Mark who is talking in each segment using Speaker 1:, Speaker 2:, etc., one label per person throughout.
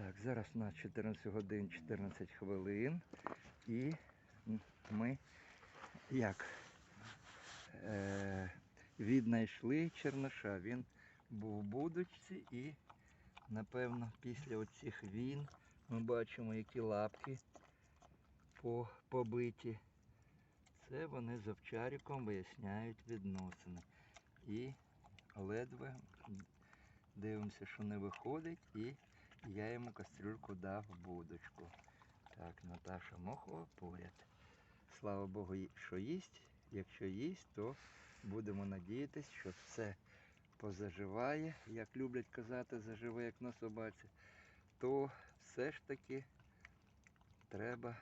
Speaker 1: Так, зараз у нас 14 годин 14 хвилин. І ми як е, віднайшли Черноша. Він був у будочці і, напевно, після оцих війн ми бачимо, які лапки по, побиті. Це вони з овчариком виясняють відносини. І ледве дивимося, що не виходить, і я йому кастрюльку дав будочку. Так, Наташа Мохова поряд. Слава Богу, що їсть. Якщо їсть, то будемо надіятися, що все позаживає, як люблять казати, заживе, як на собаці, то все ж таки треба.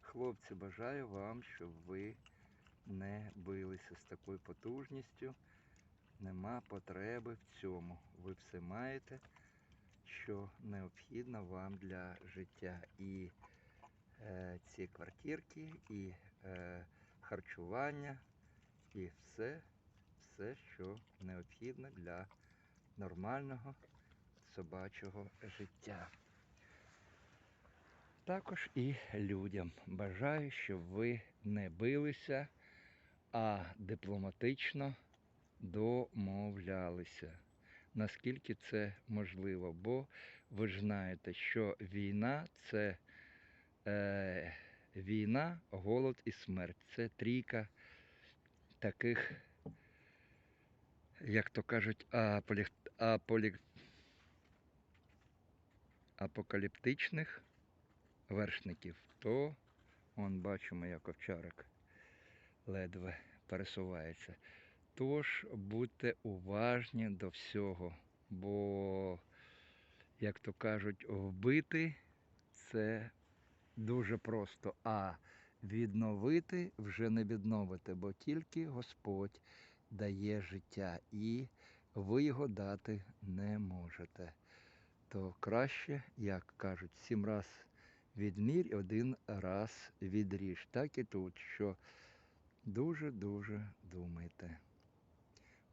Speaker 1: Хлопці, бажаю вам, щоб ви не билися з такою потужністю. Нема потреби в цьому. Ви все маєте, що необхідно вам для життя. І е, ці квартирки, і е, харчування, і все, все, що необхідно для нормального собачого життя. Також і людям бажаю, щоб ви не билися, а дипломатично домовлялися. Наскільки це можливо, бо ви ж знаєте, що війна це е, війна, голод і смерть. Це трійка таких, як то кажуть, аполі... аполі... апокаліптичних вершників. То, он бачимо, як овчарик ледве пересувається. Тож будьте уважні до всього, бо, як то кажуть, вбити це дуже просто, а відновити вже не відновите, бо тільки Господь дає життя і ви його дати не можете. То краще, як кажуть, сім раз відмір один раз відріж. Так і тут, що дуже-дуже думайте.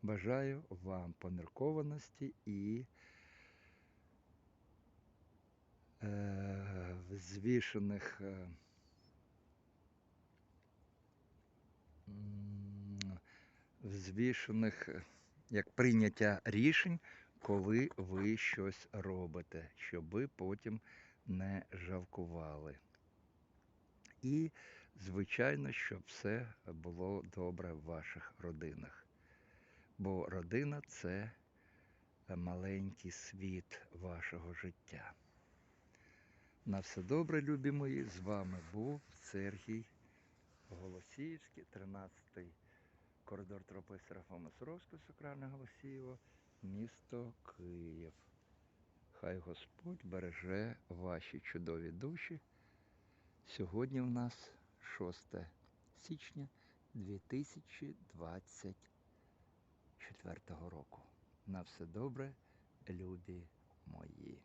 Speaker 1: Бажаю вам поміркованості і е, взвішених, е, е, як прийняття рішень, коли ви щось робите, щоб ви потім не жалкували. І, звичайно, щоб все було добре в ваших родинах. Бо родина це маленький світ вашого життя. На все добре, любі мої. З вами був Сергій Голосіївський, 13-й коридор тропи Серафима Суровського, Сокрана Голосієва, місто Київ. Хай Господь береже ваші чудові душі. Сьогодні в нас 6 січня 2024 року. На все добре, любі мої.